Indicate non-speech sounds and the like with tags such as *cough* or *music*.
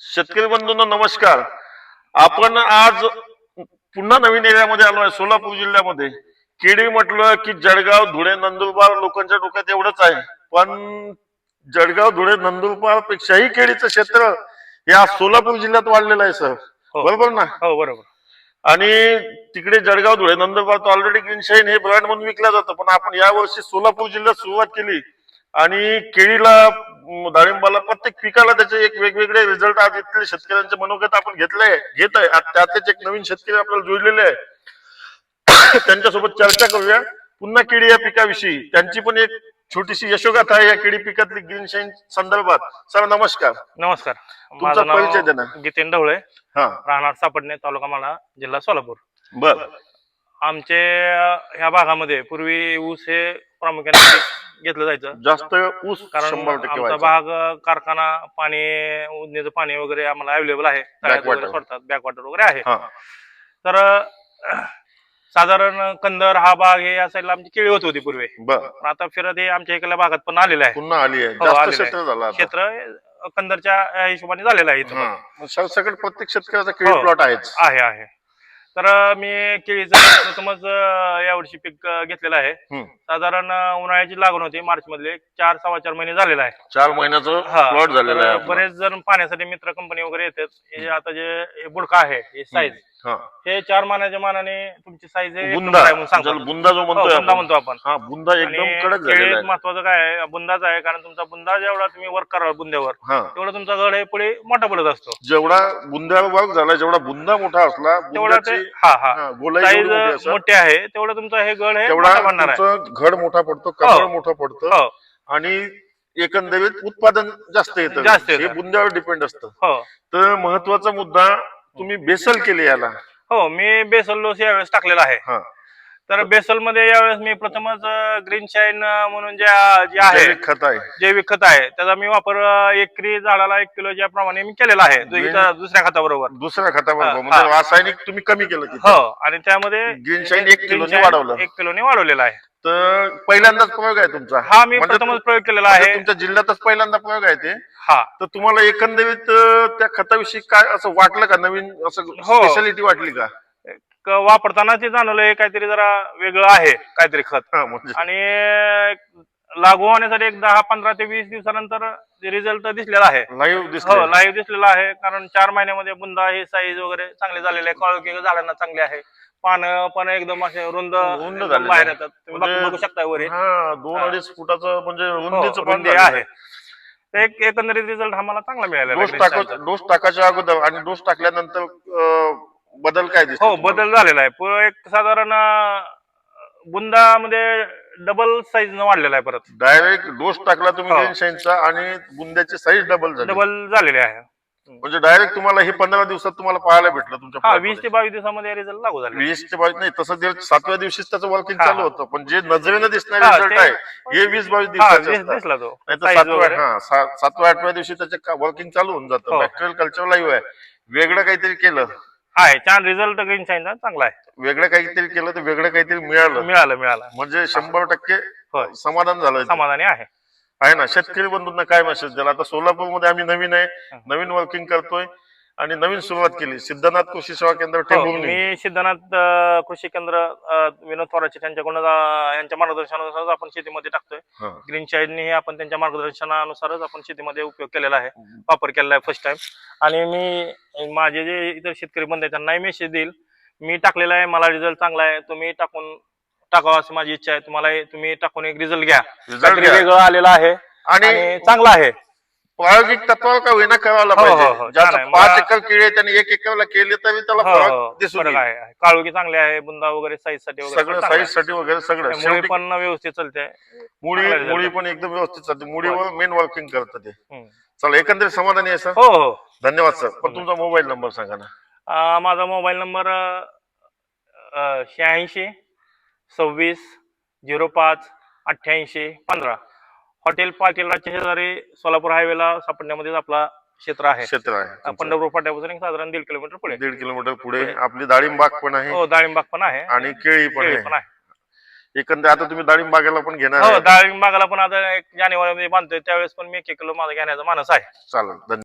शेतकरी बंधूंनो नमस्कार. आपण आज पुन्हा नवीन एरियामध्ये आलो आहे सोलापूर जिल्ह्यामध्ये. केडी म्हटलं की जळगाव धुळे नंदुरबार लोकांच्या डोक्यात एवढंच आहे. पण जळगाव धुळे नंदुरबार पेक्षाही केळीचं क्षेत्र या सोलापूर जिल्ह्यात वाढलेलं आहे सर. हो. बरोबर ना? हो बरोबर. आणि तिकडे Jalgaon Dhule Nandurbar already green shine हे ब्रँड म्हणून विकलं जातं पण आपण यावर्षी सोलापूर जिल्ह्यात सुरुवात केली. आणि केळीला डाळिंबाला प्रत्येक पिकाला त्याचे एक वेगवेगळे रिझल्ट आज इथले शेतकऱ्यांचे मनोगत आपण घेतलंय घेत आहे. आज त्यातच एक नवीन शेतकरी आपल्याला जोडलेले आहे. *coughs* त्यांच्यासोबत चर्चा करूया. पुन्हा केळी या पिकाविषयी. त्यांची पण एक छोटीशी यशोगाथा आहे या केळी पिकातली ग्रीन शाईन संदर्भात. सर नमस्कार. नमस्कार. तुमचा परिचय द्या ना. नाव जितेंद्र ढवळे. हा. राहणार सापडणे तालुका माला जिल्हा सोलापूर. बर. आमचे ह्या भागामध्ये पूर्वी ऊस हे प्रामुख्याने घेतलं जायचं जास्त ऊस कारण शंभर टक्के आमचा व्हायचा. भाग कारखाना पाणी उजनीचं पाणी वगैरे आम्हाला अवेलेबल आहे तळ्यात सोडतात बॅकवॉटर वगैरे आहे हा तर अं, साधारण कंदर हा भाग हे या साईडला आमची केळी होत होती पूर्वी बर पण आता फिरत हे आमच्या इकडल्या भागात पण आलेलं आहे पुन्हा आली आहे हो, जास्त आलेलं आहे. क्षेत्र झालं आता. क्षेत्र कंदरच्या अं, हिशोबाने झालेलं आहे इथं पण. हा. मग सरसकट प्रत्येक शेतकऱ्याचा केळी हो. प्लॉट आहेच आहे आहे तर मी केळीचं प्रथमच अं, यावर्षी पीक घेतलेलं आहे. हम्म. साधारण उन्हाळ्याची लागण होती. मार्च मधले चार सव्वा चार महिने झालेला आहे. चार महिन्याचं हा, प्लॉट झालेलं तर आहे आपलं. बरेच जण पाण्यासाठी मित्र कंपनी वगैरे येतात. हे आता जे हे बुडका आहे हे साईज हा. हे चार महिन्याच्या मानाने तुमची साईज बुंदा. ज्याला बुंदा जो हो, म्हणतोय बुंदा आपण. म्हणतो आपण. हा बुंदा एकदम आणि कडक झालेला केळीत आहे. महत्वाचं काय आहे? बुंदाच आहे कारण तुमचा बुंदा जेवढा तुम्ही वर्क कराल बुंद्यावर हा. तेवढा तुमचा गड हे पुढे मोठा पडत असतो. जेवढा बुंद्यावर वर्क झाला जेवढा बुंदा मोठा असला तेवढा ते बुंद्याची हा हा. हा, गोलाई साईज जेवढी मोठी असेल, मोठी आहे तेवढं तुमचा हे गड हे तेवढा मोठा बनणार आहे. तुमचं घड मोठा पडतो कमळ हो. मोठं पडतं. हो. आणि एकंदरीत उत्पादन जास्त येतं. जास्त हे येतं. बुंद्यावर डिपेंड असतं. हो. तर महत्त्वाचा मुद्दा तुम्ही बेसल केले याला? हो मी बेसल डोस यावेळेस टाकलेला आहे. हा. तर बेसलमध्ये यावेळेस मी प्रथमच ग्रीन शाईन म्हणून ज्या जे आहे जैविक खत आहे. जैविक खत आहे. त्याचा मी वापर अं, एकरी झाडाला एक किलोच्या प्रमाणे मी केलेला आहे. इथं दुसऱ्या खताबरोबर. दुसऱ्या खताबरोबर. हा, म्हणजे हा. रासायनिक तुम्ही कमी केलं. हो आणि त्यामध्ये Green Shine एक Green किलोने Shine वाढवलं. एक किलोने वाढवलेला आहे. तर पहिल्यांदाच प्रयोग आहे तुमचा. हा मी म्हणजे प्रथमच प्रयोग केलेला म्हणजे आहे. तुमच्या जिल्ह्यातच पहिल्यांदा प्रयोग आहे ते? हा. तर तुम्हाला एकंदरीत अं, त्या खताविषयी काय असं वाटलं का? नवीन असं हो. स्पेशालिटी वाटली का? क- वापरताना ते जाणवलं हे काहीतरी जरा वेगळं आहे काहीतरी खत. हा, म्हणजे? आणि लागू होण्यासाठी एक दहा पंधरा ते वीस दिवसानंतर रिझल्ट दिसलेला आहे. लाईव्ह हो दिसलं लाईव्ह दिसलेला आहे. कारण चार महिन्यामध्ये बुंदा हे साईज वगैरे चांगले झालेले आहे. काळोखी झाडांना चांगले आहे. पानं पण एकदम असे रुंद रुंद एकदम झालेले बाहेर आहे. येतात. तुम्ही म्हणजे- बघू- बघू शकता वर. हे. हा दोन हा. अडीच फुटाचं म्हणजे हो, रुंदीचं आहे. तर एक एकंदरीत रिझल्ट आम्हाला चांगला मिळालेला डोस आहे टाक Green Shineचा. डोस टाकायच्या अगोदर आणि डोस टाकल्यानंतर अं, बदल काय दिसतो हो बदल झालेला आहे. पुढं एक साधारण अं, बुंदामध्ये डबल साईज न वाढलेला आहे परत डायरेक्ट डोस टाकला तुम्ही हो. ग्रीन शाईनचा आणि बुंद्याची साईज डबल झाली डबल झालेले आहे म्हणजे डायरेक्ट तुम्हाला हे पंधरा दिवसात तुम्हाला पाहायला भेटलं तुमच्या हा plot वीस. ते बावीस दिवसामध्ये रिझल्ट लागू झाले वीस ते बावीस नाही तसं ते सातव्या दिवशीच त्याचं वर्किंग हा, चालू हा. होतं पण जे नजरेनं दिसणारे हा, रिझल्ट ते- आहे हे वीस बावीस हा दिवसाचे दिस- असतात दिसला तो नाही तर Size सातव्या वगैरे. हा सा- सातव्या आठव्या दिवशी त्याचे वर्किंग चालू होऊन जातं हो. बॅक्टेरियल कल्चर लाईव्ह आहे वेगळं काहीतरी केलं आहे छान रिझल्ट ग्रीन शाईनचा चांगला आहे. वेगळं काहीतरी केलं तर वेगळं काहीतरी मिळालं. मिळालं मिळालं. म्हणजे शंभर टक्के समाधान झालं समाधानी आहे. आहे ना शेतकरी बंधूंना काय मेसेज द्याल? आता सोलापूरमध्ये आम्ही नवीन आहे नवीन वर्किंग करतोय. आणि नवीन सुरुवात केली. सिद्धनाथ कृषी सेवा केंद्र हो, टेंभुर्णी मी सिद्धनाथ अं, कृषी केंद्र अं, विनोद थोराचे त्यांच्याकडून अं, यांच्या मार्गदर्शनानुसार आपण शेतीमध्ये टाकतोय. हा. ग्रीन शाईडने हे आपण त्यांच्या मार्गदर्शनानुसारच आपण शेतीमध्ये उपयोग केलेला आहे. वापर केलेला आहे फर्स्ट टाइम आणि मी माझे जे इतर शेतकरी बंद आहेत त्यांनाही मेसेज देईल. मी टाकलेला आहे मला रिझल्ट चांगला आहे तुम्ही टाकून टाकावा अशी माझी इच्छा आहे. तुम्हाला हे- तुम्ही टाकून एक रिझल्ट घ्या. Result काहीतरी घ्या. वेगळं आलेलं आहे आणि आणि चांगला आहे. प्रायोगिक तत्वावर का होईना करायला हो, हो, हो. पाहिजे छान ज्याचं आहे. पाच मला- एकर केळी आहे त्याने एक एकरला केली तरी त्याला हो, फरक हो, दिसून फरक येईल. आहे आहे. काळोखी चांगली आहे बुंदा वगैरे साईजसाठी वगैरे सगळं पण चांगलं साईजसाठी वगैरे सगळं. मुळी शेवटी पण व्यवस्थित चालते मुळी चांगलं मुळी. पण एकदम व्यवस्थित चालते मुळीवर मेन वर्किंग करतं ते हम्म. चला एकंदरीत समाधानी आहे सर हो हो धन्यवाद सर पण तुमचा मोबाईल नंबर सांगा ना अं, माझा मोबाईल नंबर शहाऐंशी सव्वीस झिरो पाच अठ्ठ्याऐंशी पंधरा हॉटेल पाटीलराजच्या शेजारी सोलापूर हायवेला सापडण्यामध्येच आपला क्षेत्र आहे. क्षेत्र आहे. पंढरपूर फाट्यापासून एक साधारण दीड किलोमीटर पुढे. दीड किलोमीटर पुढे. आपली डाळिंब बाग पण आहे. हो डाळिंबाग पण आहे. आणि केळी पण आहे. एकंदर आता तुम्ही डाळिंब बागेला पण घेणार हो डाळिंबागाला पण आता एक जानेवारी मध्ये बांधतोय. त्यावेळेस पण मी एक एक किलो माझा घेण्याचा मानस आहे. चालेल. धन्यवाद.